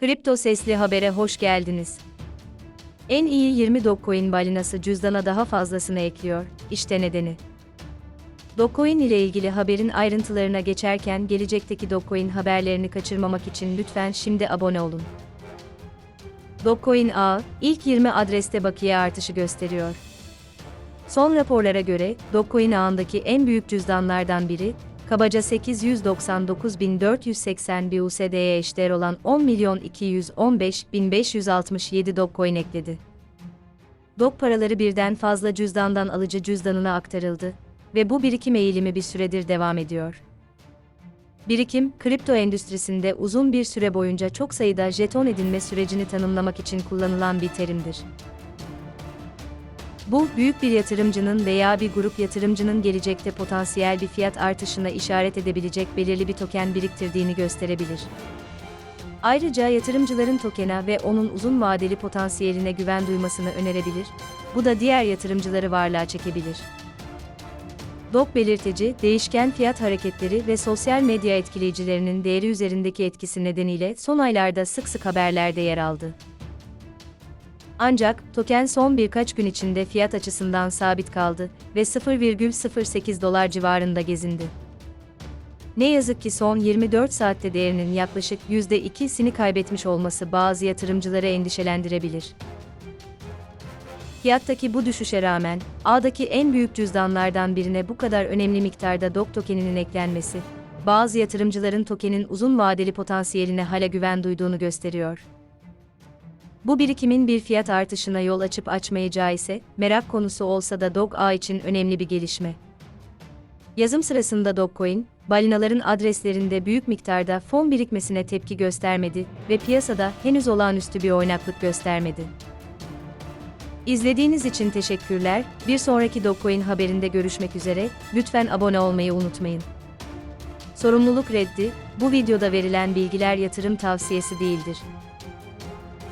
Kripto Sesli Haber'e hoş geldiniz. En iyi 20 Dogecoin balinası cüzdana daha fazlasını ekliyor. İşte nedeni. Dogecoin ile ilgili haberin ayrıntılarına geçerken gelecekteki Dogecoin haberlerini kaçırmamak için lütfen şimdi abone olun. Dogecoin ağı, ilk 20 adreste bakiye artışı gösteriyor. Son raporlara göre, Dogecoin ağındaki en büyük cüzdanlardan biri, kabaca 899.480 bir USD'ye eşdeğer olan 10.215.567 Dogecoin ekledi. Dog paraları birden fazla cüzdandan alıcı cüzdanına aktarıldı ve bu birikim eğilimi bir süredir devam ediyor. Birikim, kripto endüstrisinde uzun bir süre boyunca çok sayıda jeton edinme sürecini tanımlamak için kullanılan bir terimdir. Bu, büyük bir yatırımcının veya bir grup yatırımcının gelecekte potansiyel bir fiyat artışına işaret edebilecek belirli bir token biriktirdiğini gösterebilir. Ayrıca yatırımcıların tokena ve onun uzun vadeli potansiyeline güven duymasını önerebilir, bu da diğer yatırımcıları varlığa çekebilir. DOG belirtici, değişken fiyat hareketleri ve sosyal medya etkileyicilerinin değeri üzerindeki etkisi nedeniyle son aylarda sık sık haberlerde yer aldı. Ancak, token son birkaç gün içinde fiyat açısından sabit kaldı ve 0,08 dolar civarında gezindi. Ne yazık ki son 24 saatte değerinin yaklaşık %2'sini kaybetmiş olması bazı yatırımcıları endişelendirebilir. Fiyattaki bu düşüşe rağmen, ağdaki en büyük cüzdanlardan birine bu kadar önemli miktarda DOG tokeninin eklenmesi, bazı yatırımcıların tokenin uzun vadeli potansiyeline hala güven duyduğunu gösteriyor. Bu birikimin bir fiyat artışına yol açıp açmayacağı ise merak konusu olsa da Dog ağ için önemli bir gelişme. Yazım sırasında Dogecoin, balinaların adreslerinde büyük miktarda fon birikmesine tepki göstermedi ve piyasada henüz olağanüstü bir oynaklık göstermedi. İzlediğiniz için teşekkürler. Bir sonraki Dogecoin haberinde görüşmek üzere. Lütfen abone olmayı unutmayın. Sorumluluk reddi, bu videoda verilen bilgiler yatırım tavsiyesi değildir.